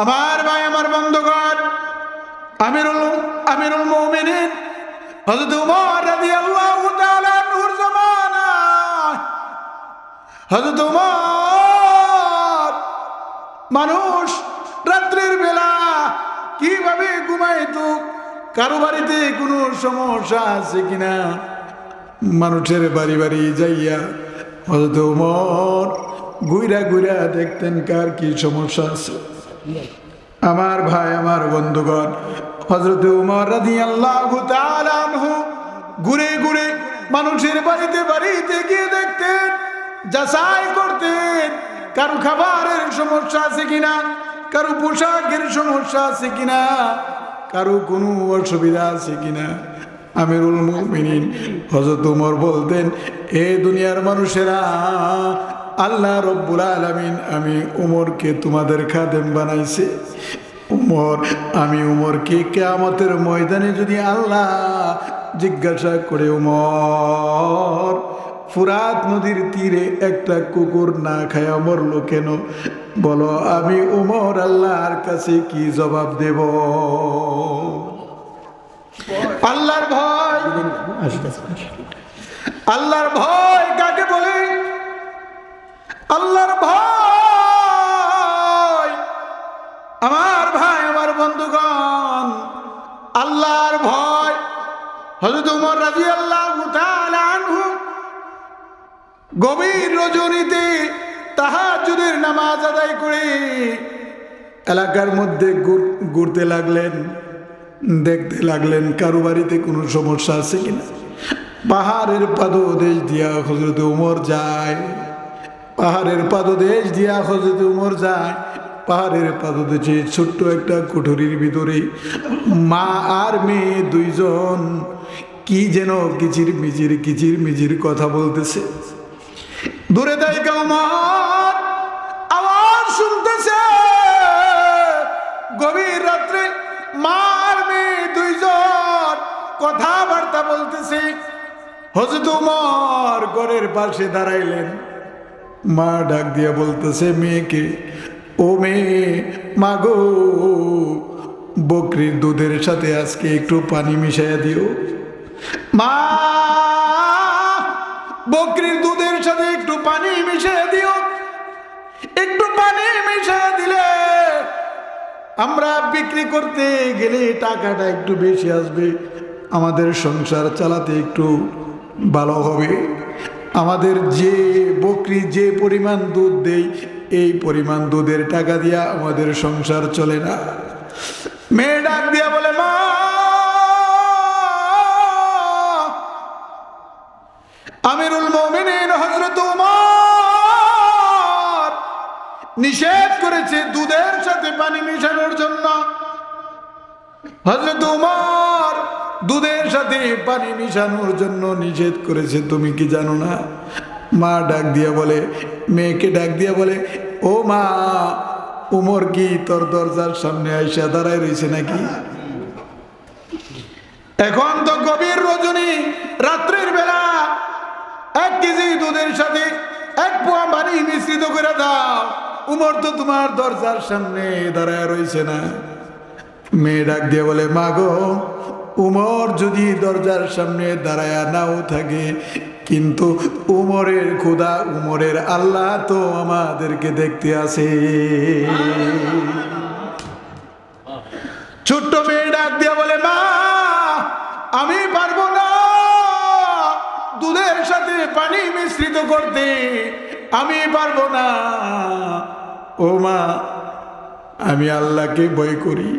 আমার ভাই, আমার বন্ধুগণ, আমিরুল আমিরুল মুমিনিন, হযরত উমর রাদিয়াল্লাহু তাআলা নূর জামানা। হযরত উমর, মানুষ রাত্রির বেলা কীভাবে ঘুমাইতো, কারও বাড়িতে কোনো সমস্যা আছে কিনা? মানুষের বাড়ি বাড়ি যাইয়া হয়তো উমর গুইরা গুইরা দেখতেন কার কি সমস্যা আছে। আমার ভাই, আমার বন্ধুগণ হজরত উমর রাজি আল্লাহ ঘুরে ঘুরে মানুষের বাড়িতে বাড়িতে গিয়ে দেখতেন, যাচাই করতেন, কারও খাবারের সমস্যা আছে কিনা, কারও পোশাকের সমস্যা আছে কিনা, কারও কোনো অসুবিধা আছে কিনা। আমিরুল মুমিনিন হজরত উমর বলতেন, এ দুনিয়ার মানুষেরা আল্লাহ রব্বুল আলমিন আমি উমরকে তোমাদের খাদেম বানাইছে। উমর আমি উমরকে কেয়ামতের ময়দানে যদি আল্লাহ জিজ্ঞাসা করে উমর ফুরাত নদীর তীরে একটা কুকুর না খায়া মরলো কেন? বলো আমি উমর আল্লাহর কাছে কি জবাব দেব? আল্লাহর ভয় আল্লাহর ভয় কাকে বলে? বন্ধুগণ, আল্লাহর ভয়। হজরত উমর রাজি আল্লাহ গভীর রজনীতে তাহাজুদের নামাজ আদায় করে এলাকার মধ্যে ঘুরতে লাগলেন, দেখতে লাগলেন কারও বাড়িতে কোনো সমস্যা আছে কিনা। পাহাড়ের পাদদেশ দিয়া হজরত উমর যায়। পাহাড়ের পাদদেশ দিয়া হজরত উমর যায়। পাহাড়ের পাদদেশে ছোট্ট একটা কুঠুরির ভিতরে মা আর মেয়ে দুইজন কি যেন কিচির মিচির কিচির মিচির কথা বলতেছে। দূরে দেয় আমার আওয়াজ শুনতেছে। গভীর রাত্রে মার মেয়ে দুইজন কথাবার্তা বলতেছে। হজরত উমর ঘরের পাশে দাঁড়াইলেন। মা ডাক দিয়ে বলতেছে, মেয়েকে ও মেয়ে মাগো। বকরির দুধের সাথে আজকে একটু পানি মিশাইয়া দিও। মা, বকরির দুধের সাথে একটু পানি মিশিয়ে দিও। একটু পানি মিশিয়ে দিলে আমরা বিক্রি করতে গেলে টাকাটা একটু বেশি আসবে। আমাদের সংসার চালাতে একটু ভালো হবে। আমাদের যে বকরি যে পরিমাণ দুধ দেই এই পরিমাণ দুধের টাকা দিয়া আমাদের সংসার চলে না। মেয়ে ডাক দিয়া বলে, মা! আমিরুল মমিনিন হজরত নিষেধ করেছে দুধের সাথে পানি মিশানোর জন্য। হজরত উমর দুধের সাথে পানি মিশানোর জন্য নিষেধ করেছে, তুমি কি জানো না? মা ডাক দিয়া বলে, মেয়েকে ডাক দিয়া বলে, ও মা, উমর কি তোর দরজার সামনে আইসা দাঁড়ায় রয়েছে নাকি? এখন তো গভীর রজনী, রাত্রির বেলা, এক কেজি দুধের সাথে এক পোয়া পানি মিশ্রিত করে দাও। উমর তো তোমার দরজার সামনে দাঁড়ায় রয়েছে না। মেয়ে ডাক দিয়ে বলে মাগো উমর যদি দরজার সামনে দাঁড়ায় নাও থাকে কিন্তু উমরের খুদা, উমরের আল্লাহ তো আমাদেরকে দেখতে আসে। ছোট্ট মেয়ে ডাক দিয়ে বলে, মা, আমি পারব না। দুধের সাথে পানি মিশ্রিত করতে আমি পারব না। ও মা, আমি আল্লাহকে ভয় করি।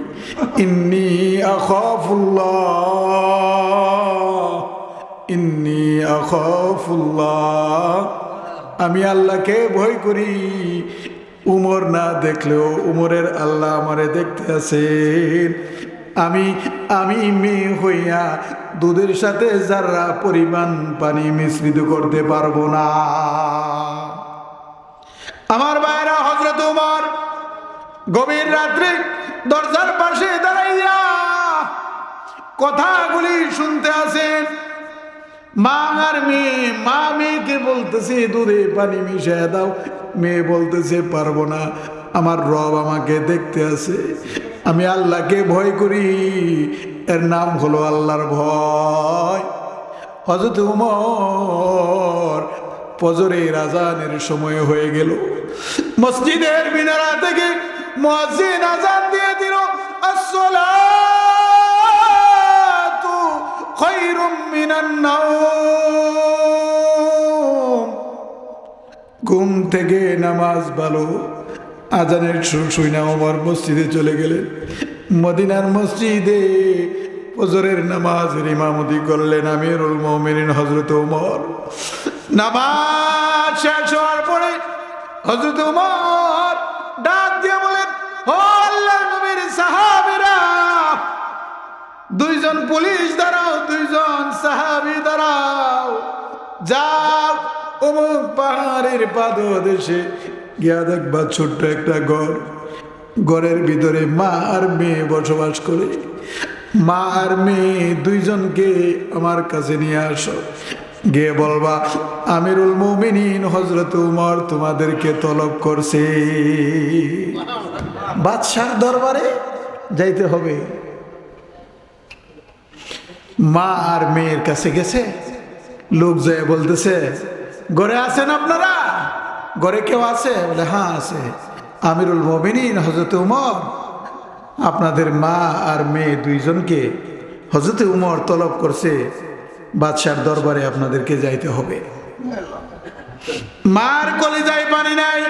ইন্নি আখাফুল্লাহ। ইন্নি আমি আল্লাহকে ভয় করি। উমর না দেখলেও উমরের আল্লাহ আমারে দেখতে আছেন। আমি আমি মেয়ে হইয়া দুধের সাথে যারা পরিমাণ পানি মিশ্রিত করতে পারব না। আমার ভাইরা হজরত উমর, গভীর রাত্রে দরজার পাশে দাঁড়াইয়া কথাগুলি শুনতে আসেন মা আর মেয়ে মা মেয়েকে বলতেছে, দুধে পানি মিশিয়ে দাও। মেয়ে বলতেছে, পারব না, আমার রব আমাকে দেখতে আছে, আমি আল্লাহকে ভয় করি। এর নাম হলো আল্লাহর ভয়। হজরত উমর ফজরের আজানের সময় হয়ে গেল। মসজিদের মিনারা থেকে মসজিদ আজান দিয়ে দিল আসসালাতু ঘুম থেকে নামাজ ভালো। আজানের সুর শুই ওমর মসজিদে চলে গেলেন। মদিনার মসজিদে ফজরের নামাজের ইমামতি করলেন আমিরুল মমিনিন হজরত উমর নামাজ শেষ হওয়ার পরে হজরত উমর ডাক দিয়ে দুইজন পুলিশ দাঁড়াও, দুইজন সাহাবি দাঁড়াও। যাও অমুক পাহাড়ের পাদদেশে গিয়া দেখবা ছোট্ট একটা ঘর। ঘরের ভিতরে মা আর মেয়ে বসবাস করে। মা আর মেয়ে দুইজনকে আমার কাছে নিয়ে আসো। গিয়ে বলবা, আমিরুল মুমিনিন হজরত উমর তোমাদেরকে তলব করছে। বাদশার দরবারে যাইতে হবে। মা আর মেয়ের কাছে গেছে। লোক যায় বলতেছে, ঘরে আছেন আপনারা? ঘরে কেউ আছে? বলে হ্যাঁ আছে। আমিরুল মমিনিন হজরত উমর, আপনাদের মা আর মেয়ে দুইজনকে হজরত উমর তলব করছে, বাদশার দরবারে আপনাদেরকে যাইতে হবে। মার কলিজায় পানি নাই।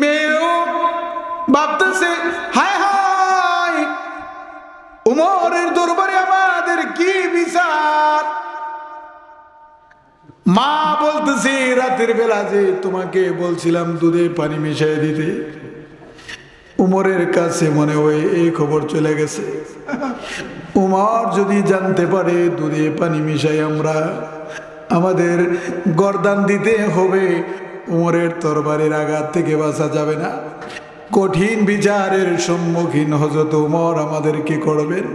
মেয়েও ভাবতেছে, হায় উমরের দরবারে আমাদের কি বিচার? মা বলতেছে, রাতের বেলা যে তোমাকে বলছিলাম, দুধে পানি মিশিয়ে দিতে। উমরের কাছে মনে হয় এই খবর চলে গেছে। উমর যদি জানতে পারে, দুধে পানি মিশাই আমরা আমাদের গরদান দিতে হবে, উমরের তরবারের আঘাত থেকে বাঁচা যাবে না। কঠিন বিচারের সম্মুখীন হজরত উমর আমাদের কি করবেন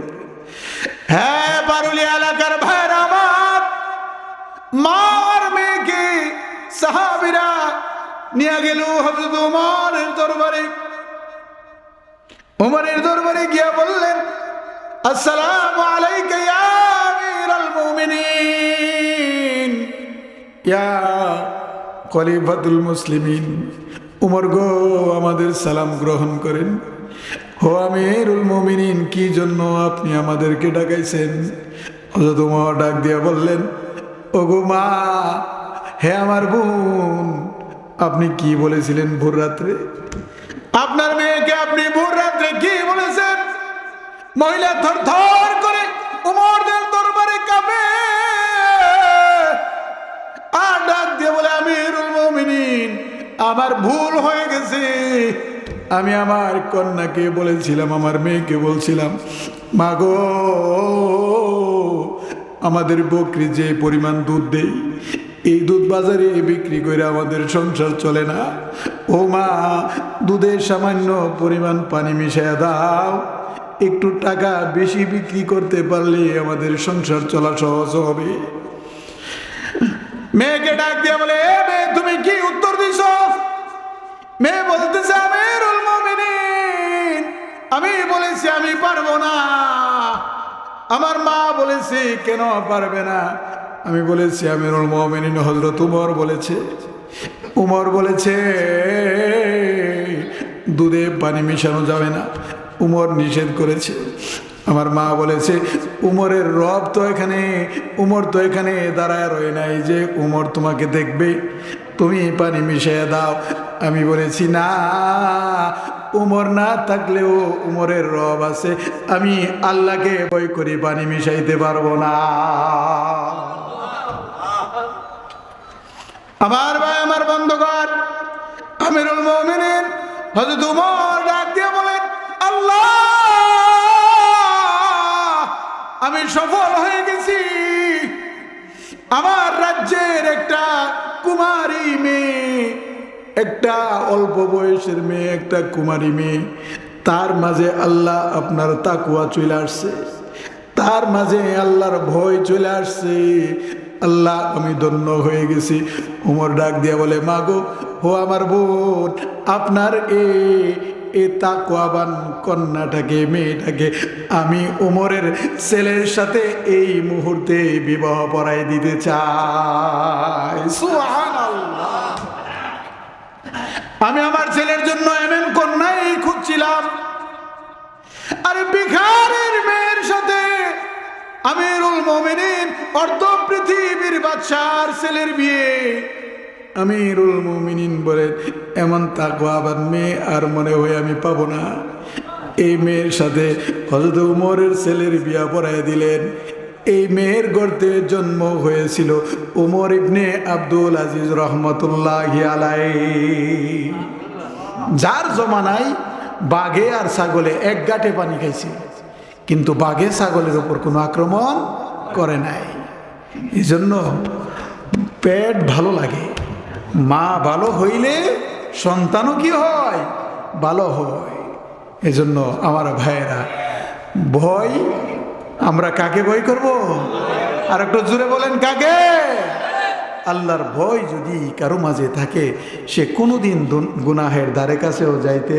হ্যাঁ বারুলি এলাকার ভাইর আমার, মার মেয়েকে সাহাবিরা নিয়ে গেল হজরত উমরের দরবারে। উমরের দরবারে গিয়া বললেন, আসসালামু আলাইকা ইয়া আমিরাল মুমিনিন, ইয়া খলিফাতুল মুসলিমিন। উমর গো, আমাদের সালাম গ্রহণ করেন। হো আমিরুল মুমিনিন, কি জন্য আপনি আমাদেরকে ডাকাইছেন? হজরত উমর ডাক দিয়া বললেন, ওগো মা, হে আমার বোন, আপনি কি বলেছিলেন ভোর রাত্রে? আপনার মেয়েকে আপনি ভোর রাত্রে কি বলেছেন? মহিলা থর থর করে উমরদের আমার ভুল হয়ে গেছে। আমি আমার কন্যাকে বলেছিলাম, আমার মেয়েকে বলছিলাম মাগো আমাদের বকরি যে পরিমাণ দুধ দেই এই দুধ বাজারে বিক্রি করে আমাদের সংসার চলে না। ও মা, দুধের সামান্য পরিমাণ পানি মিশিয়ে দাও। একটু টাকা বেশি বিক্রি করতে পারলে আমাদের সংসার চলা সহজ হবে। মেয়েকে ডাক দিয়ে বলে, এ মেয়ে, তুমি কি উত্তর দিছ? মেয়ে বলতেছে, আমিরুল মুমিনিন। আমি বলেছি, আমি পারব না। আমার মা বলেছে, কেন পারবে না? আমি বলেছি, আমিরুল মুমিনিন হজরত উমর বলেছে। উমর বলেছে, দুধে পানি মিশানো যাবে না। উমর নিষেধ করেছে। আমার মা বলেছে উমরের রব তো এখানে, উমর তো এখানে দাঁড়ায় রয়ে নাই যে, উমর তোমাকে দেখবে। তুমি পানি মিশিয়ে দাও। আমি বলেছি, না, উমর না থাকলেও উমরের রব আছে। আমি আল্লাহকে বই করি, পানি মিশাইতে পারব না। আমার ভাই, আমার বন্ধুগণ, আমিরুল মমিনিন, হযরত উমর সফল হয়ে গেছি। আমার রাজ্যের একটা কুমারী মেয়ে, একটা অল্প বয়সের মেয়ে, একটা কুমারী মেয়ে। তার মাঝে আল্লাহ আপনার তাকুয়া চলে আসছে। তার মাঝে আল্লাহর ভয় চলে আসছে। আল্লাহ, আমি ধন্য হয়ে গেছি। উমর ডাক দিয়া বলে, মাগো, ও আমার বোন, আপনার এ এ তাকওয়াবান কন্যাটাকে, মেয়েটাকে আমি উমরের ছেলের সাথে এই মুহূর্তে বিবাহ পড়াই দিতে চাই। আমি আমার ছেলের জন্য এমন কন্যাই খুঁজছিলাম। আরে বিখারের মেয়ের সাথে আমিরুল মোমিনিন, অর্ধ পৃথিবীর বাদশার ছেলের বিয়ে। আমিরুল মোমিনিন বলেন এমন তাকওয়াবান মেয়ে আর মনে হয় আমি পাবো না। এই মেয়ের সাথে হজরত উমরের ছেলের বিয়া পড়ায় দিলেন। এই মেয়ের গর্তে জন্ম হয়েছিল উমর ইবনে আব্দুল আজিজ রহমতুল্লাহ যার জমানায় বাঘে আর ছাগলে এক গাঁটে পানি খাইছে, কিন্তু বাঘে ছাগলের ওপর কোনো আক্রমণ করে নাই। এই জন্য পেট ভালো লাগে। মা ভালো হইলে সন্তানও কি হয়? ভালো হয়। এজন্য আমার ভাইয়েরা, ভয় আমরা কাকে ভয় করব? আর একটু জুড়ে বলেন, কাকে? আল্লাহর ভয় যদি কারও মাঝে থাকে, সে কোনোদিন গুনাহের দ্বারে কাছেও যাইতে